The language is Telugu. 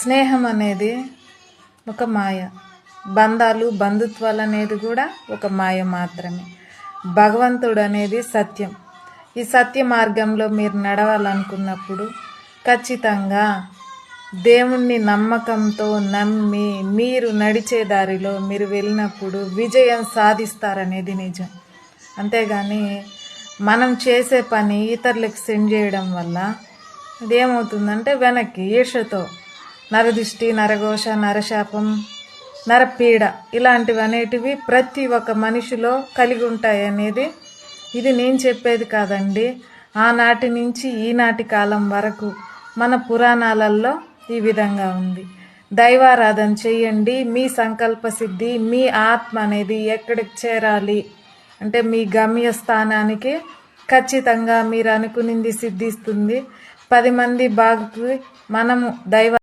స్నేహం అనేది ఒక మాయ. బంధాలు బంధుత్వాలు అనేది కూడా ఒక మాయ మాత్రమే. భగవంతుడు అనేది సత్యం. ఈ సత్య మార్గంలో మీరు నడవాలనుకున్నప్పుడు ఖచ్చితంగా దేవుణ్ణి నమ్మకంతో నమ్మి మీరు నడిచే దారిలో మీరు వెళ్ళినప్పుడు విజయం సాధిస్తారనేది నిజం. అంతేగాని మనం చేసే పని ఇతరులకు సెండ్ చేయడం వల్ల ఇదేమవుతుందంటే వెనక్కి ఈర్షతో నరదిష్టి నరఘోష నరశాపం నరపీడ ఇలాంటివి అనేటివి ప్రతి ఒక్క మనిషిలో కలిగి ఉంటాయి అనేది ఇది నేను చెప్పేది కాదండి. ఆనాటి నుంచి ఈనాటి కాలం వరకు మన పురాణాలలో ఈ విధంగా ఉంది. దైవారాధన చేయండి. మీ సంకల్ప సిద్ధి మీ ఆత్మ అనేది ఎక్కడికి చేరాలి? అంటే మీ గమ్యస్థానానికి ఖచ్చితంగా మీరు అనుకునింది సిద్ధిస్తుంది. పది మంది బాగుకి మనము దైవ